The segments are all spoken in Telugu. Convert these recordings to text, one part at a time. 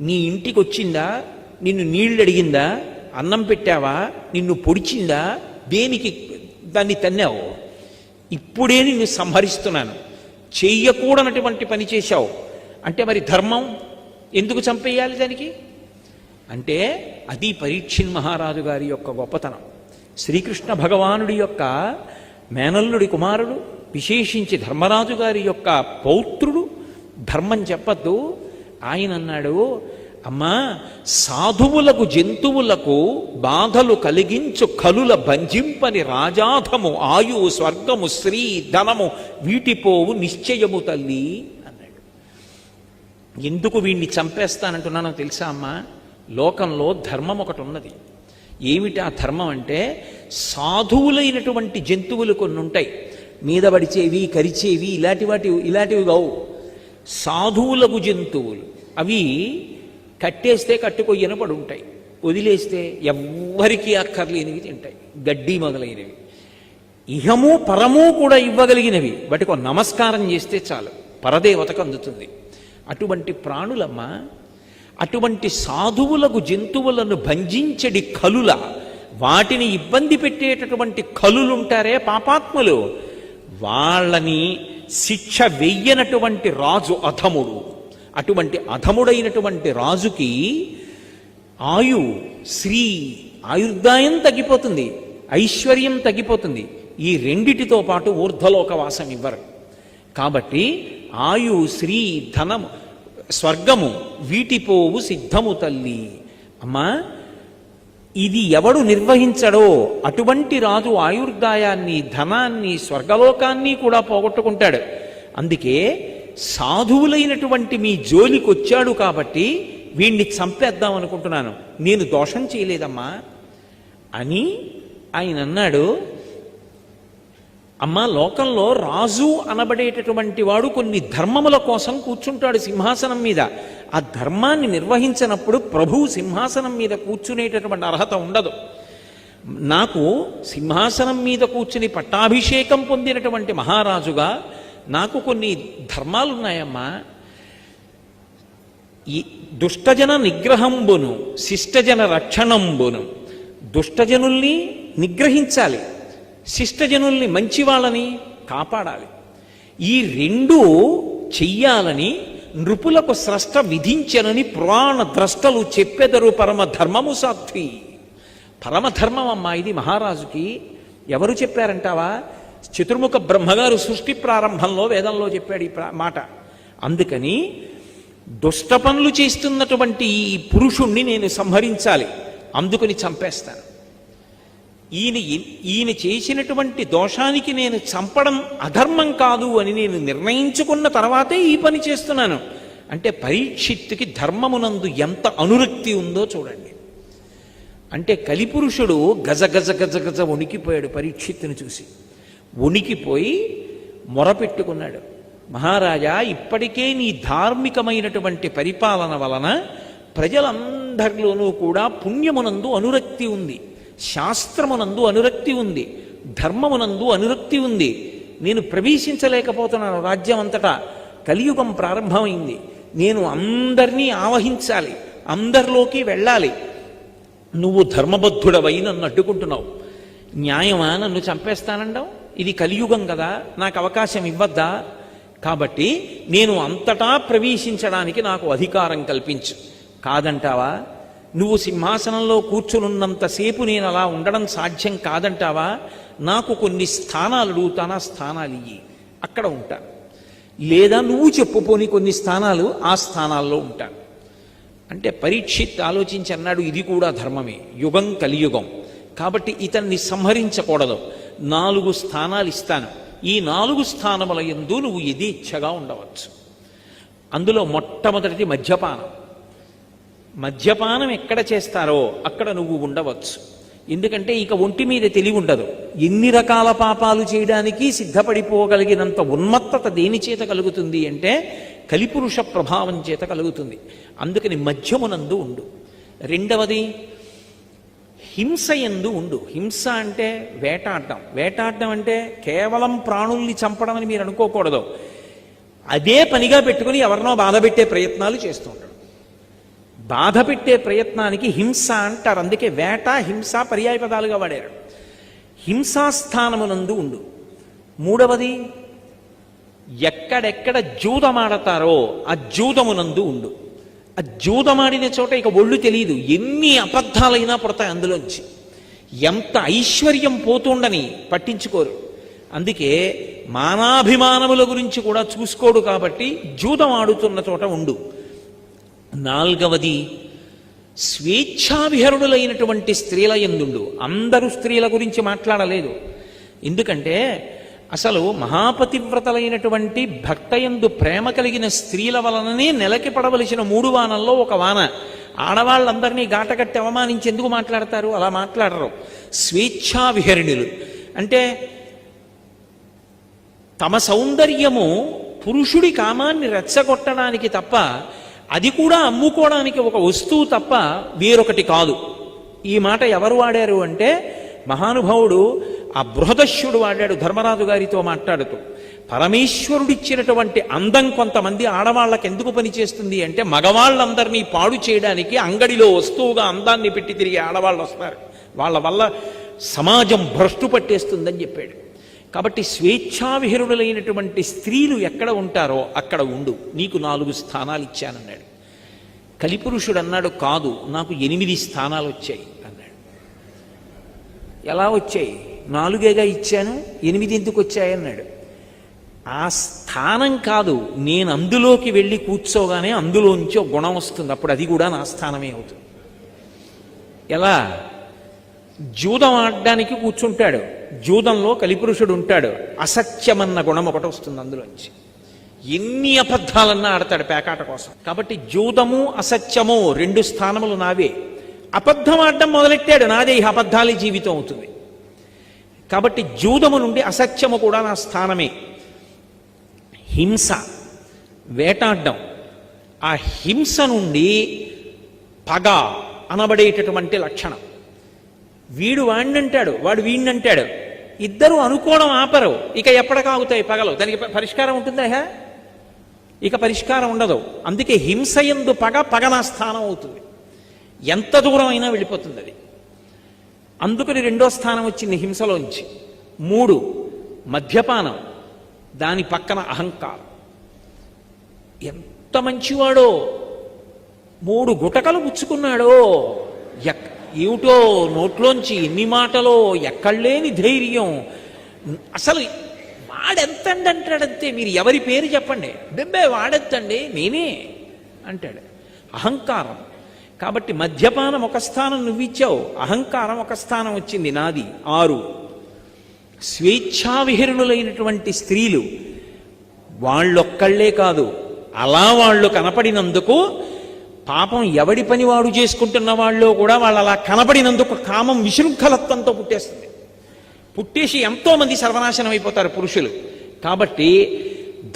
నీ ఇంటికి వచ్చిందా నిన్ను నీళ్ళు అడిగిందా అన్నం పెట్టావా? నిన్ను పొడిచిందా? దేనికి దాన్ని తన్నావు? ఇప్పుడే నిన్ను సంహరిస్తున్నాను. చెయ్యకూడనటువంటి పని చేశావు. అంటే మరి ధర్మం? ఎందుకు చంపేయాలి దానికి? అంటే అది పరీక్షిన్ మహారాజు గారి యొక్క గొప్పతనం. శ్రీకృష్ణ భగవానుడి యొక్క మేనల్లుడి కుమారుడు విశేషించి ధర్మరాజు గారి యొక్క పౌత్రుడు ధర్మం చెప్పద్దు. ఆయన అన్నాడు అమ్మా సాధువులకు జంతువులకు బాధలు కలిగించు కలుల భంజింపని రాజాధము ఆయు స్వర్గము శ్రీ ధనము వీటిపోవు నిశ్చయము తల్లి అన్నాడు. ఎందుకు వీణ్ణి చంపేస్తానంటున్నానో తెలుసా అమ్మా? లోకంలో ధర్మం ఒకటి ఉన్నది. ఏమిటి ఆ ధర్మం అంటే సాధువులైనటువంటి జంతువులు కొన్ని ఉంటాయి. మీద పడిచేవి కరిచేవి ఇలాంటి వాటి ఇలాంటివి కావు. సాధువులకు జంతువులు. అవి కట్టేస్తే కట్టుకొయ్యన పడి ఉంటాయి వదిలేస్తే ఎవ్వరికీ అక్కర్లేనివి తింటాయి. గడ్డి మొదలైనవి. ఇహము పరము కూడా ఇవ్వగలిగినవి. వాటికి నమస్కారం చేస్తే చాలు. పరదేవతకు అందుతుంది. అటువంటి ప్రాణులమ్మ అటువంటి సాధువులకు జంతువులను భంజించడి కలుల వాటిని ఇబ్బంది పెట్టేటటువంటి కలులుంటారే పాపాత్ములు. వాళ్ళని శిక్ష వెయ్యనటువంటి రాజు అధముడు. అటువంటి అధముడైనటువంటి రాజుకి ఆయు శ్రీ ఆయుర్దాయం తగ్గిపోతుంది ఐశ్వర్యం తగ్గిపోతుంది. ఈ రెండిటితో పాటు ఊర్ధ్వలోక వాసం ఇవ్వరు. కాబట్టి ఆయు శ్రీ ధనము స్వర్గము వీటిపోవు సిద్ధము తల్లి. అమ్మా ఇది ఎవడు నిర్వహించడో అటువంటి రాజు ఆయుర్దాయాన్ని ధనాన్ని స్వర్గలోకాన్ని కూడా పోగొట్టుకుంటాడు. అందుకే సాధువులైనటువంటి మీ జోలికి వచ్చాడు కాబట్టి వీణ్ణి చంపేద్దాం అనుకుంటున్నాను. నేను దోషం చేయలేదమ్మా. అని ఆయన అన్నాడు. అమ్మ లోకంలో రాజు అనబడేటటువంటి వాడు కొన్ని ధర్మముల కోసం కూర్చుంటాడు సింహాసనం మీద. ఆ ధర్మాన్ని నిర్వహించినప్పుడు ప్రభువు సింహాసనం మీద కూర్చునేటటువంటి అర్హత ఉండదు. నాకు సింహాసనం మీద కూర్చుని పట్టాభిషేకం పొందినటువంటి మహారాజుగా నాకు కొన్ని ధర్మాలు ఉన్నాయమ్మా ఈ దుష్టజన నిగ్రహంబును శిష్టజన రక్షణంబును. దుష్టజనుల్ని నిగ్రహించాలి. శిష్టజనుల్ని మంచి వాళ్ళని కాపాడాలి. ఈ రెండు చెయ్యాలని నృపులకు స్రష్ట విధించనని పురాణ ద్రష్టలు చెప్పెదరు పరమ ధర్మము సాధ్వి. పరమధర్మం అమ్మా ఇది మహారాజుకి. ఎవరు చెప్పారంటావా? చతుర్ముఖ బ్రహ్మగారు సృష్టి ప్రారంభంలో వేదంలో చెప్పాడు ఈ మాట. అందుకని దుష్ట పనులు చేస్తున్నటువంటి ఈ పురుషుణ్ణి నేను సంహరించాలి. అందుకని చంపేస్తాను. ఈయన ఈయన చేసినటువంటి దోషానికి నేను చంపడం అధర్మం కాదు అని నేను నిర్ణయించుకున్న తర్వాతే ఈ పని చేస్తున్నాను. అంటే పరీక్షిత్తుకి ధర్మమునందు ఎంత అనురక్తి ఉందో చూడండి. అంటే కలిపురుషుడు గజ గజ గజ గజ వణికిపోయాడు పరీక్షిత్తుని చూసి. ఉనికిపోయి మొరపెట్టుకున్నాడు. మహారాజా ఇప్పటికే నీ ధార్మికమైనటువంటి పరిపాలన వలన ప్రజలందరిలోనూ కూడా పుణ్యమునందు అనురక్తి ఉంది. శాస్త్రమునందు అనురక్తి ఉంది. ధర్మమునందు అనురక్తి ఉంది. నేను ప్రవేశించలేకపోతున్నాను రాజ్యం అంతటా కలియుగం ప్రారంభమైంది. నేను అందరినీ ఆవహించాలి. అందరిలోకి వెళ్ళాలి. నువ్వు ధర్మబద్ధుడవై నన్ను అడ్డుకుంటున్నావు. న్యాయమా నన్ను చంపేస్తానంటావు ఇది కలియుగం కదా నాకు అవకాశం ఇవ్వద్దా? కాబట్టి నేను అంతటా ప్రవేశించడానికి నాకు అధికారం కల్పించు. కాదంటావా? నువ్వు సింహాసనంలో కూర్చునున్నంతసేపు నేను అలా ఉండడం సాధ్యం కాదంటావా? నాకు కొన్ని స్థానాలు అడుగుతాను ఆ స్థానాలు ఇయ్యి. అక్కడ ఉంటాను లేదా నువ్వు చెప్పుపోని కొన్ని స్థానాలు ఆ స్థానాల్లో ఉంటాను అంటే పరీక్షిత్ ఆలోచించి అన్నాడు ఇది కూడా ధర్మమే. యుగం కలియుగం. కాబట్టి ఇతన్ని సంహరించకూడదు. నాలుగు స్థానాలు ఇస్తాను. ఈ నాలుగు స్థానముల ఎందు నువ్వు యథేచ్ఛగా ఉండవచ్చు. అందులో మొట్టమొదటిది మద్యపానం. మద్యపానం ఎక్కడ చేస్తారో అక్కడ నువ్వు ఉండవచ్చు. ఎందుకంటే ఇక ఒంటి మీద తెలివి ఉండదు. ఎన్ని రకాల పాపాలు చేయడానికి సిద్ధపడిపోగలిగినంత ఉన్మత్తత దేని చేత కలుగుతుంది అంటే కలిపురుష ప్రభావం చేత కలుగుతుంది. అందుకని మధ్యమునందు ఉండు. రెండవది హింస ఎందు ఉండు. హింస అంటే వేటాడడం వేటాడడం అంటే కేవలం ప్రాణుల్ని చంపడం అని మీరు అనుకోకూడదు. అదే పనిగా పెట్టుకుని ఎవరినో బాధపెట్టే ప్రయత్నాలు చేస్తూ ఉంటాడు. బాధ పెట్టే ప్రయత్నానికి హింస అంటారు. అందుకే వేట హింస పర్యాయ పదాలుగా వాడారు. హింసాస్థానమునందు ఉండు. మూడవది ఎక్కడెక్కడ జూదమాడతారో ఆ జూదమునందు ఉండు. ఆ జూదమాడిన చోట ఇక ఒళ్ళు తెలియదు. ఎన్ని అబద్ధాలైనా పడతాయి అందులోంచి. ఎంత ఐశ్వర్యం పోతుండని పట్టించుకోరు. అందుకే మానాభిమానముల గురించి కూడా చూసుకోడు కాబట్టి జూదం ఆడుతున్న చోట ఉండు. నాల్గవది స్వేచ్ఛావిహరుడులైనటువంటి స్త్రీల ఎందుండు? అందరూ స్త్రీల గురించి మాట్లాడలేదు. ఎందుకంటే అసలు మహాపతివ్రతలైనటువంటి భక్తయందు ప్రేమ కలిగిన స్త్రీల వలననే నెలకి పడవలసిన మూడు వానల్లో ఒక వాన. ఆడవాళ్ళందరినీ గాటగట్టి అవమానించి ఎందుకు మాట్లాడతారు అలా మాట్లాడరు. స్వేచ్ఛా విహరిణులు. అంటే తమ సౌందర్యము పురుషుడి కామాన్ని రెచ్చగొట్టడానికి తప్ప అది కూడా అమ్ముకోవడానికి ఒక వస్తువు తప్ప వేరొకటి కాదు. ఈ మాట ఎవరు వాడారు అంటే మహానుభావుడు ఆ బృహదశ్యుడు వాడాడు ధర్మరాజు గారితో మాట్లాడుతూ పరమేశ్వరుడిచ్చినటువంటి అందం కొంతమంది ఆడవాళ్ళకి ఎందుకు పనిచేస్తుంది అంటే మగవాళ్ళందరినీ పాడు చేయడానికి అంగడిలో వస్తువుగా అందాన్ని పెట్టి తిరిగి ఆడవాళ్ళు వస్తారు వాళ్ళ వల్ల సమాజం భ్రష్టు పట్టేస్తుందని చెప్పాడు. కాబట్టి స్వేచ్ఛావిహరుడులైనటువంటి స్త్రీలు ఎక్కడ ఉంటారో అక్కడ ఉండు. నీకు నాలుగు స్థానాలు ఇచ్చానన్నాడు కలిపురుషుడు అన్నాడు కాదు నాకు ఎనిమిది స్థానాలు వచ్చాయి అన్నాడు. ఎలా వచ్చాయి? నాలుగేగా ఇచ్చాను ఎనిమిది ఎందుకు వచ్చాయన్నాడు ఆ స్థానం కాదు నేను అందులోకి వెళ్ళి కూర్చోగానే అందులోంచి ఒక గుణం వస్తుంది. అప్పుడు అది కూడా నా స్థానమే అవుతుంది. ఎలా? జూదం ఆడడానికి కూర్చుంటాడు. జూదంలో కలిపురుషుడు ఉంటాడు. అసత్యమన్న గుణం ఒకటి వస్తుంది అందులోంచి. ఎన్ని అబద్ధాలన్నా ఆడతాడు పేకాట కోసం. కాబట్టి జూదము అసత్యము రెండు స్థానములు నావే. అబద్ధం ఆడడం మొదలెట్టాడు నాదే. ఈ అబద్ధాలే జీవితం అవుతుంది. కాబట్టి జూదము నుండి అసత్యము కూడా నా స్థానమే. హింస వేటాడడం. ఆ హింస నుండి పగ అనబడేటటువంటి లక్షణం. వీడు వాణ్ణంటాడు వాడు వీణ్ణంటాడు. ఇద్దరు అనుకోవడం ఆపరు. ఇక ఎప్పటికాగుతాయి పగలు. దానికి పరిష్కారం ఉంటుందా ఇక పరిష్కారం ఉండదు. అందుకే హింస ఎందు పగ పగ నా స్థానం అవుతుంది. ఎంత దూరం అయినా వెళ్ళిపోతుంది అది. అందుకని రెండో స్థానం వచ్చింది హింసలోంచి. మూడు మద్యపానం దాని పక్కన అహంకారం. ఎంత మంచివాడో! మూడు గుటకలు పుచ్చుకున్నాడో! ఎక్ ఏమిటో నోట్లోంచి ఎన్ని మాటలో ఎక్కడలేని ధైర్యం. అసలు వాడెంతండి అంటాడంతే మీరు ఎవరి పేరు చెప్పండి. బెబ్బే వాడెత్తండి నేనే అంటాడు. అహంకారం. కాబట్టి మద్యపానం ఒక స్థానం నువ్విచ్చావు అహంకారం ఒక స్థానం వచ్చింది నాది. ఆరు స్వేచ్ఛావిహరులైనటువంటి స్త్రీలు వాళ్ళొక్కళ్ళే కాదు అలా వాళ్ళు కనపడినందుకు పాపం ఎవడి పని వాడు చేసుకుంటున్న వాళ్ళు కూడా వాళ్ళు అలా కనపడినందుకు కామం విశృంఖలత్వంతో పుట్టేస్తుంది. పుట్టేసి ఎంతో మంది సర్వనాశనం అయిపోతారు పురుషులు. కాబట్టి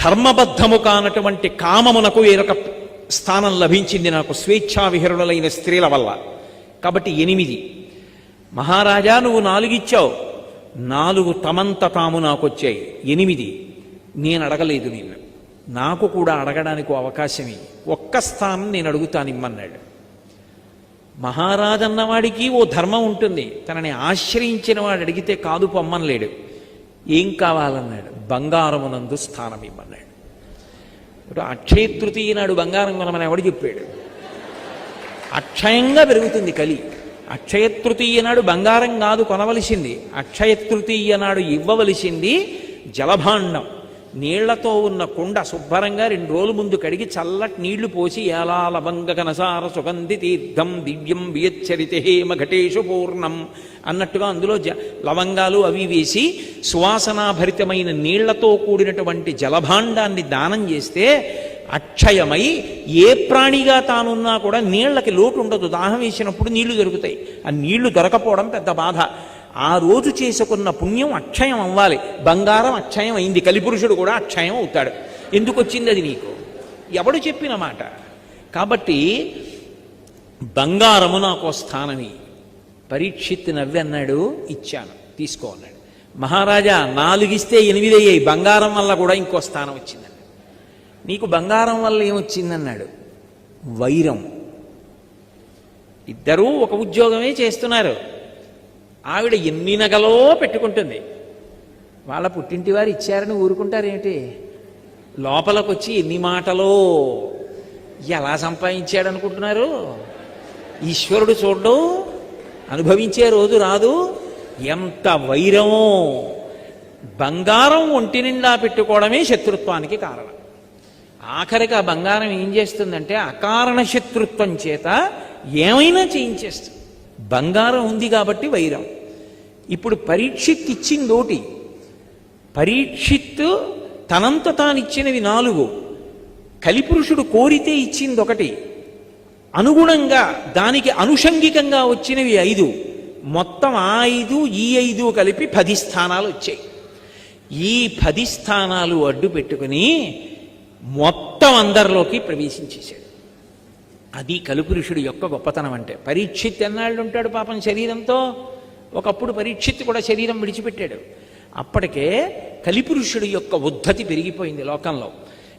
ధర్మబద్ధము కానటువంటి కామమునకు వేరొక స్థానం లభించింది నాకు స్వేచ్ఛా విహరులైన స్త్రీల వల్ల. కాబట్టి ఎనిమిది. మహారాజా నువ్వు నాలుగిచ్చావు. నాలుగు తమంత తాము నాకు వచ్చాయి ఎనిమిది. నేను అడగలేదు నిన్ను. నాకు కూడా అడగడానికి అవకాశమే. అవకాశం ఒక్క స్థానం నేను అడుగుతాను ఇమ్మన్నాడు మహారాజన్నవాడికి ఓ ధర్మం ఉంటుంది. తనని ఆశ్రయించిన వాడు అడిగితే కాదు పొమ్మనలేడు. ఏం కావాలన్నాడు? బంగారమునందు స్థానం ఇమ్మన్నాడు ఇప్పుడు అక్షయ తృతీయ నాడు బంగారం కొనమని ఎవడు చెప్పాడు? అక్షయంగా పెరుగుతుంది కలి. అక్షయ తృతీయ నాడు బంగారం కాదు కొనవలసింది. అక్షయ తృతీయ నాడు ఇవ్వవలసింది జలభాండం. నీళ్ళతో ఉన్న కుండ శుభ్రంగా రెండు రోజుల ముందు కడిగి చల్లటి నీళ్ళు పోసి ఎలా లవంగ కనసార సుగంధి తీర్థం దివ్యం వియచ్చరితే హేమ ఘటేషు పూర్ణం అన్నట్టుగా అందులో జ లవంగాలు అవి వేసి సువాసనాభరితమైన నీళ్ళతో కూడినటువంటి జలభాండాన్ని దానం చేస్తే అక్షయమై ఏ ప్రాణిగా తానున్నా కూడా నీళ్ళకి లోటు ఉండదు. దాహం వేసినప్పుడు నీళ్ళు దొరుకుతాయి. ఆ నీళ్ళు దొరకపోవడం పెద్ద బాధ. ఆ రోజు చేసుకున్న పుణ్యం అక్షయం అవ్వాలి. బంగారం అక్షయం అయింది. కలిపురుషుడు కూడా అక్షయం అవుతాడు. ఎందుకు వచ్చింది అది నీకు? ఎవడు చెప్పిన మాట? కాబట్టి బంగారము నాకు స్థానమి. పరీక్షిత్ నవ్వి అన్నాడు ఇచ్చాను. తీసుకో అన్నాడు. మహారాజా నాలుగిస్తే ఎనిమిది అయ్యాయి. బంగారం వల్ల కూడా ఇంకో స్థానం వచ్చిందండి నీకు బంగారం వల్ల ఏమొచ్చిందన్నాడు వైరం. ఇద్దరూ ఒక ఉద్యోగమే చేస్తున్నారు. ఆవిడ ఎన్ని నగలో పెట్టుకుంటుంది. వాళ్ళ పుట్టింటి వారు ఇచ్చారని ఊరుకుంటారేమిటి? లోపలకొచ్చి ఎన్ని మాటలో ఎలా సంపాదించాడు అనుకుంటున్నారు ఈశ్వరుడు చూడడం అనుభవించే రోజు రాదు. ఎంత వైరమో! బంగారం ఒంటి నిండా పెట్టుకోవడమే శత్రుత్వానికి కారణం. ఆఖరికి ఆ బంగారం ఏం చేస్తుందంటే అకారణ శత్రుత్వం చేత ఏమైనా చేయించేస్తుంది. బంగారం ఉంది కాబట్టి వైరం. ఇప్పుడు పరీక్షిత్ ఇచ్చిందోటి పరీక్షిత్ తనంత తానిచ్చినవి నాలుగు. కలిపురుషుడు కోరితే ఇచ్చింది ఒకటి అనుగుణంగా దానికి అనుషంగికంగా వచ్చినవి ఐదు. మొత్తం ఆ ఐదు ఈ ఐదు కలిపి పది స్థానాలు వచ్చాయి. ఈ పది స్థానాలు అడ్డు పెట్టుకుని మొత్తం అందరిలోకి ప్రవేశించేశాడు. అది కలుపురుషుడు యొక్క గొప్పతనం అంటే. పరీక్షిత్ ఎన్నాళ్ళు ఉంటాడు పాపం శరీరంతో? ఒకప్పుడు పరీక్షిత్ కూడా శరీరం విడిచిపెట్టాడు. అప్పటికే కలిపురుషుడు యొక్క ఉద్ధతి పెరిగిపోయింది లోకంలో.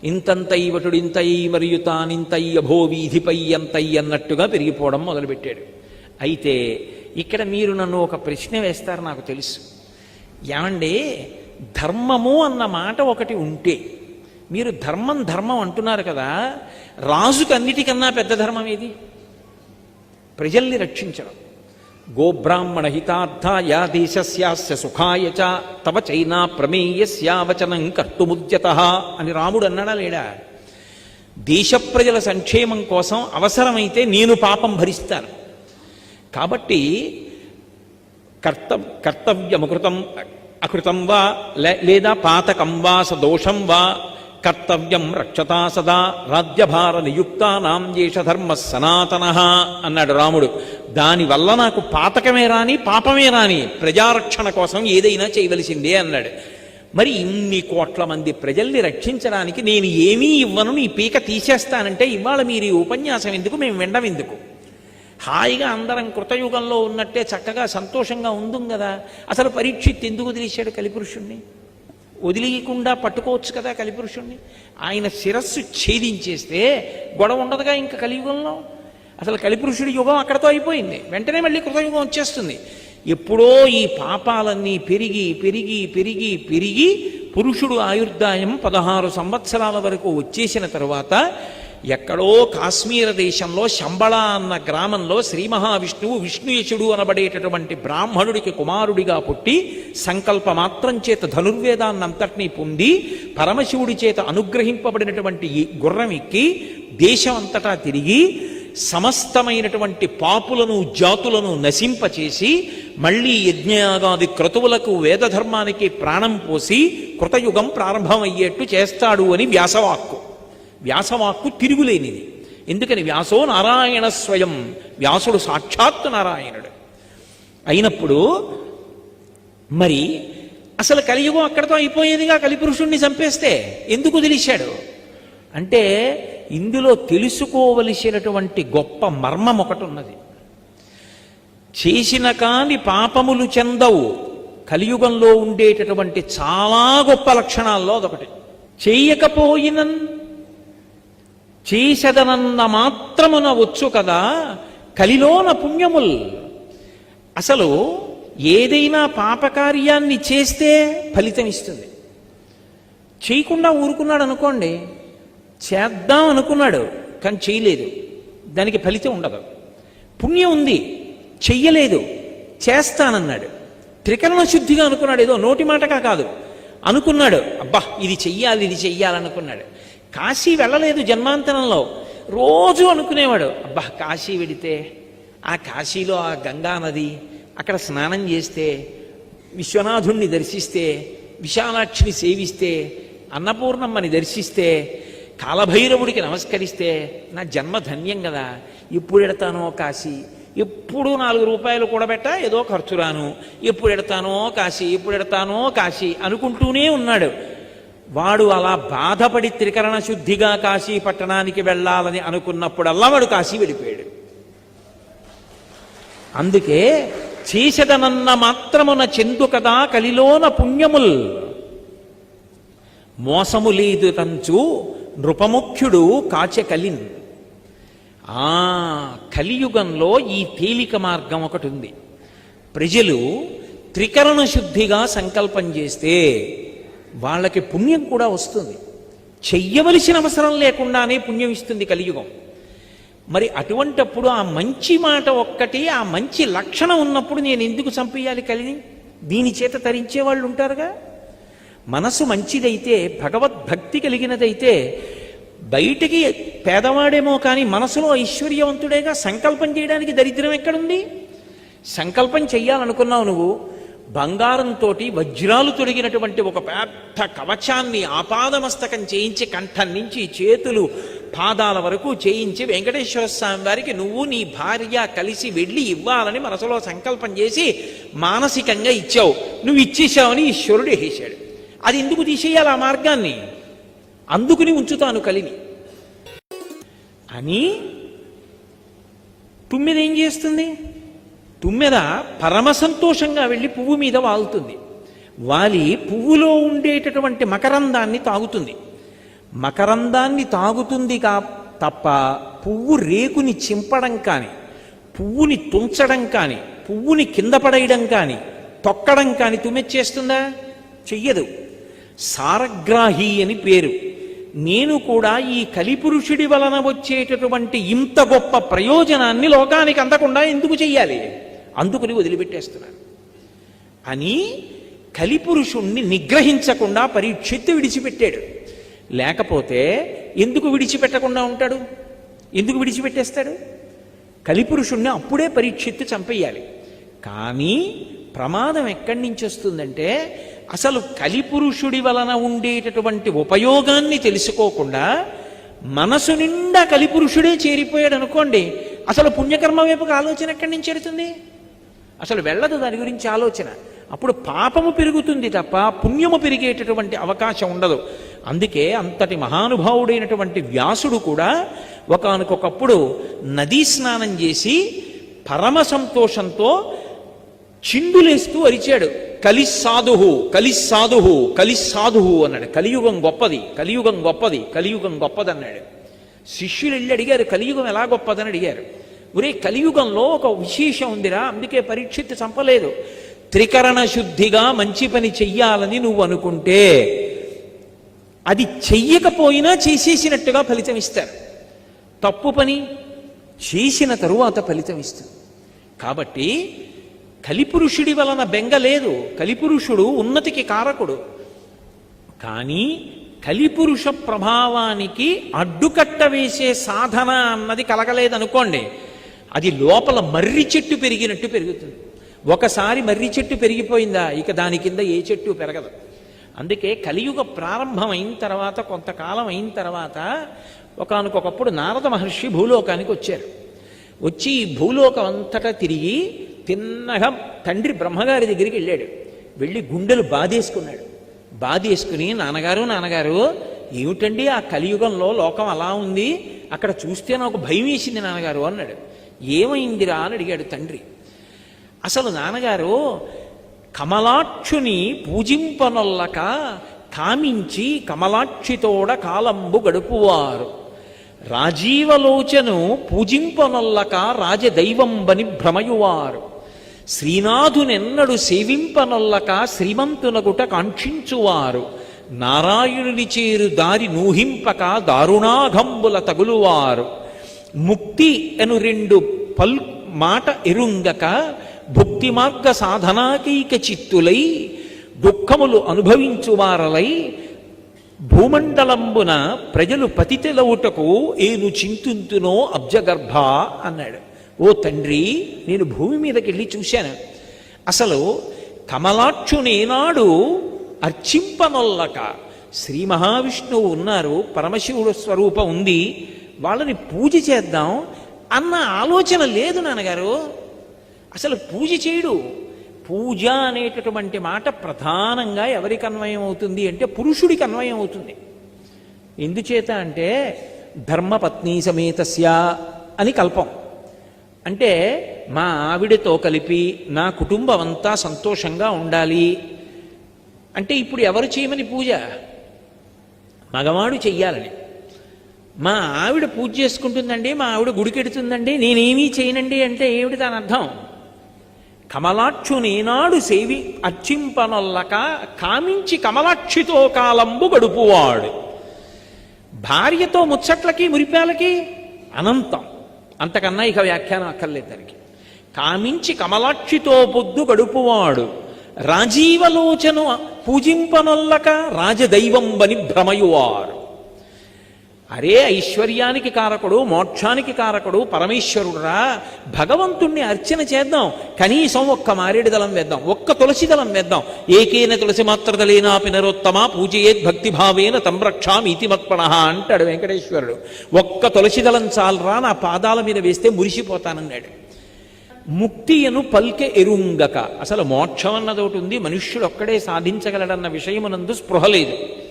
ఇంతంతై వటుడు ఇంతై మరియు తానింతై అభో వీధిపై ఎంతై అన్నట్టుగా పెరిగిపోవడం మొదలుపెట్టాడు. అయితే ఇక్కడ మీరు నన్ను ఒక ప్రశ్న వేస్తారు నాకు తెలుసు. ఏమండి ధర్మము అన్న మాట ఒకటి ఉంటే మీరు ధర్మం ధర్మం అంటున్నారు కదా రాజుకు అన్నిటికన్నా పెద్ద ధర్మం ఏది? ప్రజల్ని రక్షించడం. గోబ్రాహ్మణ హితార్థాయ దేశస్యాస్య సుఖాయ చ తవ చైనా ప్రమేయస్యావచనం కర్తుముద్యత అని రాముడు అన్నాడా లేడా? దేశ ప్రజల సంక్షేమం కోసం అవసరమైతే నేను పాపం భరిస్తాను. కాబట్టి కర్త కర్తవ్యమకృతం అకృతం వా లే- లేదా పాతకం వా సదోషం వా కర్తవ్యం రక్షతా సదా రాజ్యభార నియుక్తానాం ఏష ధర్మ సనాతన అన్నాడు రాముడు. దానివల్ల నాకు పాతకమే రాని పాపమే రాని ప్రజారక్షణ కోసం ఏదైనా చేయవలసిందే అన్నాడు. మరి ఇన్ని కోట్ల మంది ప్రజల్ని రక్షించడానికి నేను ఏమీ ఇవ్వను నీ పీక తీసేస్తానంటే ఇవాళ మీరు ఈ ఉపన్యాసం ఎందుకు మేము వినడం ఎందుకు? హాయిగా అందరం కృతయుగంలో ఉన్నట్టే చక్కగా సంతోషంగా ఉందుం కదా. అసలు పరీక్షిత్ ఎందుకు తెలిసాడు కలిపురుషుణ్ణి? వదిలేయకుండా పట్టుకోవచ్చు కదా కలిపురుషుణ్ణి. ఆయన శిరస్సు ఛేదించేస్తే గొడవ ఉండదుగా ఇంకా కలియుగంలో? అసలు కలిపురుషుడి యుగం అక్కడతో అయిపోయింది. వెంటనే మళ్ళీ కృతయుగం వచ్చేస్తుంది. ఎప్పుడో ఈ పాపాలన్నీ పెరిగి పెరిగి పెరిగి పెరిగి పురుషుడు ఆయుర్దాయం పదహారు సంవత్సరాల వరకు వచ్చేసిన తర్వాత ఎక్కడో కాశ్మీర దేశంలో శంబళ అన్న గ్రామంలో శ్రీ మహావిష్ణువు విష్ణుయశుడు అనబడేటటువంటి బ్రాహ్మణుడికి కుమారుడిగా పుట్టి సంకల్ప మాత్రం చేత ధనుర్వేదాన్నంతటినీ పొంది పరమశివుడి చేత అనుగ్రహింపబడినటువంటి ఈ గుర్రం ఎక్కి దేశం అంతటా తిరిగి సమస్తమైనటువంటి పాపులను జాతులను నశింపచేసి మళ్ళీ యజ్ఞయాగాది క్రతువులకు వేదధర్మానికి ప్రాణం పోసి కృతయుగం ప్రారంభమయ్యేట్టు చేస్తాడు అని వ్యాసవాక్కు. వ్యాసవాక్కు తిరుగులేనిది. ఎందుకని? వ్యాసో నారాయణ స్వయం. వ్యాసుడు సాక్షాత్తు నారాయణుడు. అయినప్పుడు మరి అసలు కలియుగం అక్కడతో అయిపోయేదిగా కలిపురుషుణ్ణి చంపేస్తే ఎందుకు తెలిసాడు అంటే ఇందులో తెలుసుకోవలసినటువంటి గొప్ప మర్మం ఒకటి ఉన్నది చేసిన కాని పాపములు చెందవు. కలియుగంలో ఉండేటటువంటి చాలా గొప్ప లక్షణాల్లో అదొకటి. చేయకపోయినంత చేసదనన్న మాత్రమున వచ్చు కదా కలిలోన పుణ్యముల్. అసలు ఏదైనా పాపకార్యాన్ని చేస్తే ఫలితం ఇస్తుంది. చేయకుండా ఊరుకున్నాడు అనుకోండి చేద్దాం అనుకున్నాడు కానీ చేయలేదు. దానికి ఫలితం ఉండదు. పుణ్యం ఉంది చెయ్యలేదు చేస్తానన్నాడు. త్రికరణ శుద్ధిగా అనుకున్నాడు ఏదో నోటి మాటగా కాదు. అనుకున్నాడు అబ్బా ఇది చెయ్యాలి ఇది చెయ్యాలనుకున్నాడు. కాశీ వెళ్ళలేదు జన్మాంతరంలో. రోజు అనుకునేవాడు అబ్బా కాశీ వెడితే ఆ కాశీలో ఆ గంగా నది అక్కడ స్నానం చేస్తే విశ్వనాథుణ్ణి దర్శిస్తే విశాలాక్షిని సేవిస్తే అన్నపూర్ణమ్మని దర్శిస్తే కాలభైరవుడికి నమస్కరిస్తే నా జన్మ ధన్యం కదా ఎప్పుడు ఎడతానో కాశీ ఎప్పుడు నాలుగు రూపాయలు కూడబెట్ట ఏదో ఖర్చు రాను ఎప్పుడు ఎడతానో కాశీ ఎప్పుడు ఎడతానో కాశీ అనుకుంటూనే ఉన్నాడు. వాడు అలా బాధపడి త్రికరణ శుద్ధిగా కాశీ పట్టణానికి వెళ్ళాలని అనుకున్నప్పుడల్లా వాడు కాశీ వెళ్ళిపోయాడు. అందుకే చేసదనన్న మాత్రమున చెందు కదా కలిలోన పుణ్యముల్. మోసము లేదు తంచు నృపముఖ్యుడు కాచె కలిన్. ఆ కలియుగంలో ఈ తేలిక మార్గం ఒకటి ఉంది ప్రజలు త్రికరణ శుద్ధిగా సంకల్పం చేస్తే వాళ్ళకి పుణ్యం కూడా వస్తుంది. చెయ్యవలసిన అవసరం లేకుండానే పుణ్యం ఇస్తుంది కలియుగం. మరి అటువంటప్పుడు ఆ మంచి మాట ఒక్కటి ఆ మంచి లక్షణం ఉన్నప్పుడు నేను ఎందుకు చంపేయాలి కలిని? దీని చేత తరించే వాళ్ళు ఉంటారుగా? మనసు మంచిదైతే భగవద్భక్తి కలిగినదైతే బయటికి పేదవాడేమో కానీ మనసులో ఐశ్వర్యవంతుడేగా సంకల్పం చేయడానికి దరిద్రం ఎక్కడుంది? సంకల్పం చెయ్యాలనుకున్నావు నువ్వు బంగారంతో వజ్రాలు తొడిగినటువంటి ఒక పెద్ద కవచాన్ని ఆపాదమస్తకం చేయించి కంఠం నుంచి చేతులు పాదాల వరకు చేయించి వెంకటేశ్వర స్వామి వారికి నువ్వు నీ భార్య కలిసి వెళ్ళి ఇవ్వాలని మనసులో సంకల్పం చేసి మానసికంగా ఇచ్చావు. నువ్వు ఇచ్చేసావని ఈశ్వరుడు వేసాడు అది ఎందుకు తీసేయాలి ఆ మార్గాన్ని? అందుకుని ఉంచుతాను కలిని. అని తుమ్మిది ఏం చేస్తుంది? తుమ్మెద పరమ సంతోషంగా వెళ్ళి పువ్వు మీద వాలుతుంది. వాలి పువ్వులో ఉండేటటువంటి మకరందాన్ని తాగుతుంది. మకరందాన్ని తాగుతుంది కా తప్ప పువ్వు రేకుని చింపడం కానీ పువ్వుని తుంచడం కానీ పువ్వుని కింద పడేయడం కానీ తొక్కడం కానీ తుమ్మెచ్చేస్తుందా చెయ్యదు. సారగ్రాహి అని పేరు. నేను కూడా ఈ కలిపురుషుడి వలన వచ్చేటటువంటి ఇంత గొప్ప ప్రయోజనాన్ని లోకానికి అందకుండా ఎందుకు చెయ్యాలి? అందుకుని వదిలిపెట్టేస్తున్నారు. అని కలిపురుషుణ్ణి నిగ్రహించకుండా పరీక్షిత్తు విడిచిపెట్టాడు. లేకపోతే ఎందుకు విడిచిపెట్టకుండా ఉంటాడు? ఎందుకు విడిచిపెట్టేస్తాడు? కలిపురుషుణ్ణి అప్పుడే పరీక్షిత్తు చంపేయాలి. కానీ ప్రమాదం ఎక్కడి నుంచి వస్తుందంటే అసలు కలిపురుషుడి వలన ఉండేటటువంటి ఉపయోగాన్ని తెలుసుకోకుండా మనసు నిండా కలిపురుషుడే చేరిపోయాడు అనుకోండి అసలు పుణ్యకర్మ వైపుకి ఆలోచన ఎక్కడి నుంచి ఎడుతుంది అసలు వెళ్ళదు దాని గురించి ఆలోచన. అప్పుడు పాపము పెరుగుతుంది తప్ప పుణ్యము పెరిగేటటువంటి అవకాశం ఉండదు. అందుకే అంతటి మహానుభావుడైనటువంటి వ్యాసుడు కూడా ఒకనకొకప్పుడు నదీ స్నానం చేసి పరమ సంతోషంతో చిందులేస్తూ అరిచాడు. కలిస్సాధుహు కలిస్సాధుహు కలిస్సాధుహు అన్నాడు. కలియుగం గొప్పది కలియుగం గొప్పది కలియుగం గొప్పది అన్నాడు శిష్యులు వెళ్ళి అడిగారు కలియుగం ఎలా గొప్పదని అడిగారు. ఒరే కలియుగంలో ఒక విశేషం ఉందిరా అందుకే పరీక్షిత్ చంపలేదు. త్రికరణ శుద్ధిగా మంచి పని చెయ్యాలని నువ్వు అనుకుంటే అది చెయ్యకపోయినా చేసేసినట్టుగా ఫలితం ఇస్తారు. తప్పు పని చేసిన తరువాత ఫలితం ఇస్తుంది. కాబట్టి కలిపురుషుడి వలన బెంగ లేదు. కలిపురుషుడు ఉన్నతికి కారకుడు. కానీ కలిపురుష ప్రభావానికి అడ్డుకట్ట వేసే సాధన అన్నది కలగలేదనుకోండి అది లోపల మర్రి చెట్టు పెరిగినట్టు పెరుగుతుంది. ఒకసారి మర్రి చెట్టు పెరిగిపోయిందా? ఇక దాని కింద ఏ చెట్టు పెరగదు. అందుకే కలియుగ ప్రారంభం అయిన తర్వాత కొంతకాలం అయిన తర్వాత ఒకనకొకప్పుడు నారద మహర్షి భూలోకానికి వచ్చారు. వచ్చి ఈ భూలోకం అంతటా తిరిగి తిన్నగా తండ్రి బ్రహ్మగారి దగ్గరికి వెళ్ళాడు. వెళ్ళి గుండెలు బాధేసుకున్నాడు. బాధేసుకుని నాన్నగారు నాన్నగారు ఏమిటండి ఆ కలియుగంలో లోకం అలా ఉంది? అక్కడ చూస్తే నాకు భయం వేసింది నాన్నగారు అన్నాడు. ఏమైందిరా అని అడిగాడు తండ్రి. అసలు నాన్నగారు కమలాక్షుని పూజింపనొల్లక కామించి కమలాక్షితోడ కాలంబు గడుపువారు. రాజీవలోచను పూజింపనొల్లక రాజదైవంబని భ్రమయువారు. శ్రీనాథునెన్నడు సేవింపనొల్లక శ్రీమంతునగుట కాంక్షించువారు. నారాయణుని చేరు దారి నూహింపక దారుణాఘంబుల తగులువారు. ముక్తి అను రెండు పల్ మాట ఎరుంగక భుక్తి మార్గ సాధనాకైక చిత్తులై దుఃఖములు అనుభవించువారలై భూమండలంబున ప్రజలు పతితెలవుటకు ఏను చింతుంతునో అబ్జగర్భ అన్నాడు. ఓ తండ్రి నేను భూమి మీదకి వెళ్ళి చూశాను. అసలు కమలాక్షునేనాడు అర్చింపనొల్లక. శ్రీ మహావిష్ణువు ఉన్నారు పరమశివుడు స్వరూపం ఉంది. వాళ్ళని పూజ చేద్దాం అన్న ఆలోచన లేదు నాన్నగారు. అసలు పూజ చేయడు. పూజ అనేటటువంటి మాట ప్రధానంగా ఎవరికి అన్వయం అవుతుంది అంటే పురుషుడికి అన్వయం అవుతుంది. ఎందుచేత అంటే ధర్మపత్ని సమేతస్య అని కల్పం. అంటే మా ఆవిడతో కలిపి నా కుటుంబం అంతా సంతోషంగా ఉండాలి. అంటే ఇప్పుడు ఎవరు చేయమని పూజ? మగవాడు చెయ్యాలని. మా ఆవిడ పూజ చేసుకుంటుందండి మా ఆవిడ గుడికెడుతుందండి నేనేమీ చేయనండి అంటే ఏమిటి దాని అర్థం? కమలాక్షు నేనాడు సేవి అర్చింపనొల్లక కామించి కమలాక్షితో కాలంబు గడుపువాడు. భార్యతో ముచ్చట్లకి మురిపాలకి అనంతం. అంతకన్నా ఇక వ్యాఖ్యానం అక్కర్లేదు దానికి. కామించి కమలాక్షితో పొద్దు గడుపువాడు. రాజీవలోచను పూజింపనొల్లక రాజదైవంబని భ్రమయువారు అరే ఐశ్వర్యానికి కారకుడు మోక్షానికి కారకుడు పరమేశ్వరుడురా భగవంతుణ్ణి అర్చన చేద్దాం. కనీసం ఒక్క మారేడు దళం వేద్దాం ఒక్క తులసి దళం వేద్దాం. ఏకేన తులసి మాత్రదలేనా పినరోత్తమ పూజయేద్ భక్తిభావేన తంరక్షామి ఇతి మత్పణ అంటాడు వెంకటేశ్వరుడు. ఒక్క తులసి దళం చాలరా నా పాదాల మీద వేస్తే మురిసిపోతానన్నాడు. ముక్తియను పల్కె ఎరుంగక. అసలు మోక్షం అన్నదోటి ఉంది మనుష్యుడు ఒక్కడే సాధించగలడన్న విషయమునందు స్పృహ లేదు.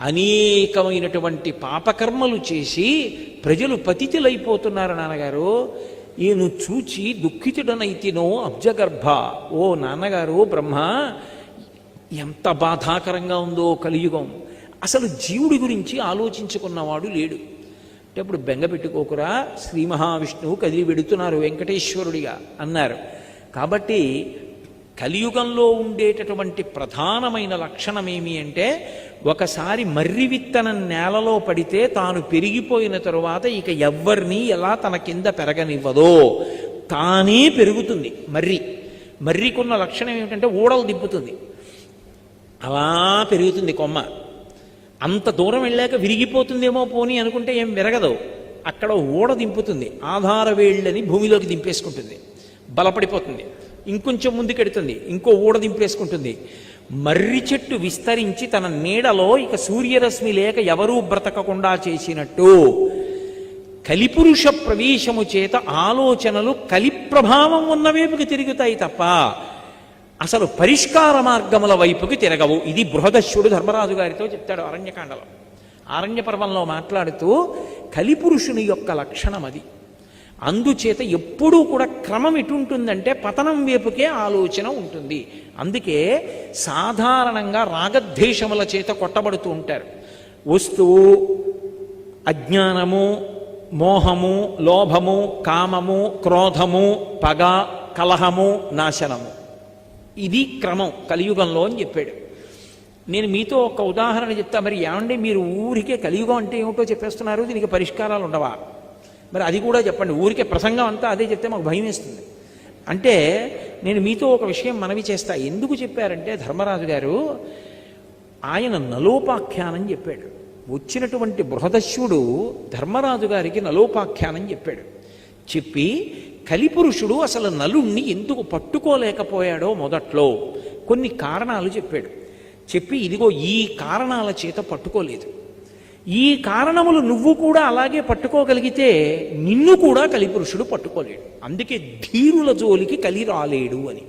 అనేకమైనటువంటి పాపకర్మలు చేసి ప్రజలు పతితులైపోతున్నారు నాన్నగారు. ఈయన చూచి దుఃఖితుడనైతినో అబ్జగర్భ. ఓ నాన్నగారు బ్రహ్మ ఎంత బాధాకరంగా ఉందో కలియుగం. అసలు జీవుడి గురించి ఆలోచించుకున్నవాడు లేడు. అంటే అప్పుడు బెంగ పెట్టుకోకురా శ్రీ మహావిష్ణువు కదిలి వెడుతున్నారు వెంకటేశ్వరుడిగా అన్నారు. కాబట్టి కలియుగంలో ఉండేటటువంటి ప్రధానమైన లక్షణం ఏమి అంటే ఒకసారి మర్రి విత్తనం నేలలో పడితే తాను పెరిగిపోయిన తరువాత ఇక ఎవ్వరిని ఎలా తన కింద పెరగనివ్వదో తానే పెరుగుతుంది మర్రి. మర్రికున్న లక్షణం ఏమిటంటే ఊడలు దింపుతుంది. అలా పెరుగుతుంది కొమ్మ. అంత దూరం వెళ్ళాక విరిగిపోతుందేమో పోని అనుకుంటే ఏం విరగదు. అక్కడ ఊడ దింపుతుంది ఆధార వేళ్ళని భూమిలోకి దింపేసుకుంటుంది బలపడిపోతుంది. ఇంకొంచెం ముందుకెడుతుంది ఇంకో ఊడదింపేసుకుంటుంది మర్రి చెట్టు విస్తరించి తన నీడలో ఇక సూర్యరశ్మి లేక ఎవరూ బ్రతకకుండా చేసినట్టు. కలిపురుష ప్రవేశము చేత ఆలోచనలు కలిప్రభావం ఉన్న వైపుకి తిరుగుతాయి తప్ప అసలు పరిష్కార మార్గముల వైపుకి తిరగవు. ఇది బృహదశ్యుడు ధర్మరాజు గారితో చెప్తాడు అరణ్యకాండలో. ఆరణ్య పర్వంలో మాట్లాడుతూ కలిపురుషుని యొక్క లక్షణం అది అందుచేత ఎప్పుడూ కూడా క్రమం ఎటుంటుందంటే పతనం వైపుకే ఆలోచన ఉంటుంది. అందుకే సాధారణంగా రాగద్వేషముల చేత కొట్టబడుతూ ఉంటారు. వస్తువు అజ్ఞానము మోహము లోభము కామము క్రోధము పగ కలహము నాశనము. ఇది క్రమం కలియుగంలో అని చెప్పాడు. నేను మీతో ఒక ఉదాహరణ చెప్తా. మరి ఏమండి మీరు ఊరికే కలియుగం అంటే ఏమిటో చెప్పేస్తున్నారు? దీనికి పరిష్కారాలు ఉండవా? మరి అది కూడా చెప్పండి. ఊరికే ప్రసంగం అంతా అదే చెప్తే మాకు భయం వేస్తుంది. అంటే నేను మీతో ఒక విషయం మనవి చేస్తా. ఎందుకు చెప్పారంటే ధర్మరాజు గారు ఆయన నలోపాఖ్యానం చెప్పాడు. వచ్చినటువంటి బృహదశ్యుడు ధర్మరాజు గారికి నలోపాఖ్యానం చెప్పాడు. చెప్పి కలిపురుషుడు అసలు నలుణ్ణి ఎందుకు పట్టుకోలేకపోయాడో మొదట్లో కొన్ని కారణాలు చెప్పాడు. చెప్పి ఇదిగో ఈ కారణాల చేత పట్టుకోలేదు. ఈ కారణములు నువ్వు కూడా అలాగే పట్టుకోగలిగితే నిన్ను కూడా కలిపురుషుడు పట్టుకోలేడు. అందుకే ధీరుల జోలికి కలి రాలేడు అని.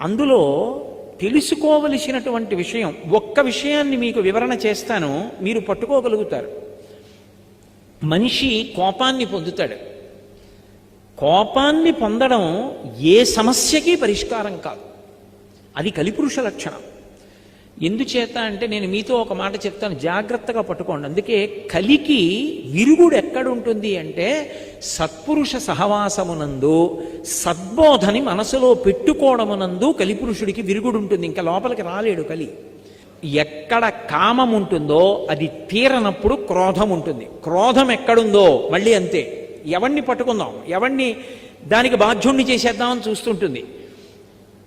అందులో తెలుసుకోవలసినటువంటి విషయం ఒక్క విషయాన్ని మీకు వివరణ చేస్తాను మీరు పట్టుకోగలుగుతారు. మనిషి కోపాన్ని పొందుతాడు. కోపాన్ని పొందడం ఏ సమస్యకి పరిష్కారం కాదు. అది కలిపురుష లక్షణం. ఎందుచేత అంటే నేను మీతో ఒక మాట చెప్తాను. జాగ్రత్తగా పట్టుకోండి. అందుకే కలికి విరుగుడు ఎక్కడుంటుంది అంటే సత్పురుష సహవాసమునందు సద్బోధని మనసులో పెట్టుకోవడమునందు కలిపురుషుడికి విరుగుడు ఉంటుంది ఇంకా లోపలికి రాలేడు కలి. ఎక్కడ కామం ఉంటుందో అది తీరనప్పుడు క్రోధం ఉంటుంది క్రోధం ఎక్కడుందో మళ్ళీ అంతే. ఎవణ్ణి పట్టుకుందాం? ఎవణ్ణి దానికి బాధ్యుణ్ణి చేసేద్దామని చూస్తుంటుంది.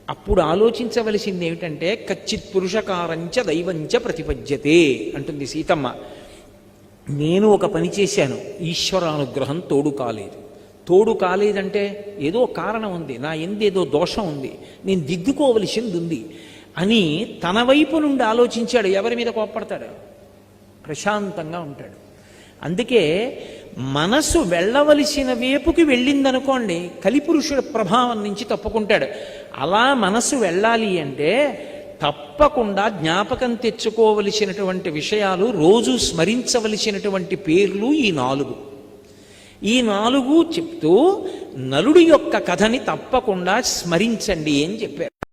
అప్పుడు ఆలోచించవలసింది ఏమిటంటే కచ్చిత్ పురుషకారంచ దైవంచ ప్రతిపద్యతే అంటుంది సీతమ్మ. నేను ఒక పని చేశాను ఈశ్వరానుగ్రహం తోడు కాలేదు. తోడు కాలేదంటే ఏదో కారణం ఉంది నా ఎందేదో దోషం ఉంది నేను దిద్దుకోవలసింది ఉంది అని తన వైపు నుండి ఆలోచించాడు. ఎవరి మీద కోప్పడతాడు? ప్రశాంతంగా ఉంటాడు. అందుకే మనసు వెళ్ళవలసిన వైపుకి వెళ్ళిందనుకోండి కలిపురుషుడి ప్రభావం నుంచి తప్పుకుంటాడు. అలా మనసు వెళ్ళాలి అంటే తప్పకుండా జ్ఞాపకం తెచ్చుకోవలసినటువంటి విషయాలు రోజు స్మరించవలసినటువంటి పేర్లు ఈ నాలుగు. ఈ నాలుగు చెప్తూ నలుడి యొక్క కథని తప్పకుండా స్మరించండి అని చెప్పారు.